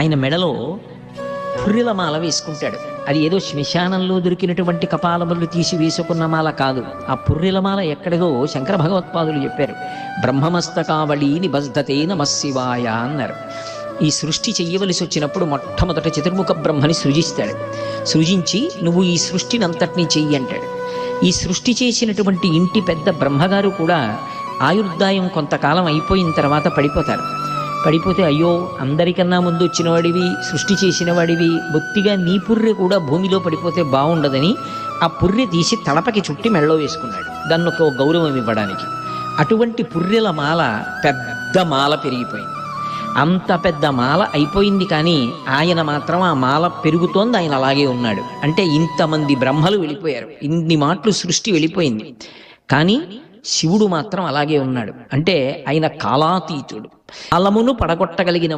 ఆయన మెడలో పుర్రెల మాల వేసుకుంటాడు. అది ఏదో శ్మశానంలో దొరికినటువంటి కపాలములు తీసి వేసుకున్న మాల కాదు. ఆ పుర్రెల మాల ఎక్కడిదో శంకర భగవత్పాదులు చెప్పారు. బ్రహ్మమస్తకావళి నిబద్ధతే నమశివాయ అన్నారు. ఈ సృష్టి చెయ్యవలసి వచ్చినప్పుడు మొట్టమొదట చతుర్ముఖ బ్రహ్మని సృజిస్తాడు. సృజించి నువ్వు ఈ సృష్టిని అంతటినీ చెయ్యి అంటాడు. ఈ సృష్టి చేసినటువంటి ఇంటి పెద్ద బ్రహ్మగారు కూడా ఆయుర్దాయం కొంతకాలం అయిపోయిన తర్వాత పడిపోతారు. పడిపోతే అయ్యో అందరికన్నా ముందు వచ్చిన వాడివి సృష్టి చేసిన వాడివి బొత్తిగా నీ పుర్రె కూడా భూమిలో పడిపోతే బాగుండదని ఆ పుర్రె తీసి తలపకి చుట్టి మెళ్ళో వేసుకున్నాడు. దాన్ని ఒక గౌరవం ఇవ్వడానికి. అటువంటి పుర్రెల మాల పెద్ద మాల పెరిగిపోయింది. అంత పెద్ద మాల అయిపోయింది కానీ ఆయన మాత్రం ఆ మాల పెరుగుతోంది ఆయన అలాగే ఉన్నాడు. అంటే ఇంతమంది బ్రహ్మలు వెళ్ళిపోయారు. ఇన్ని మాటలు సృష్టి వెళ్ళిపోయింది. కానీ శివుడు మాత్రం అలాగే ఉన్నాడు. అంటే ఆయన కాలాతీతుడు. కాలమును పడగొట్టగలిగిన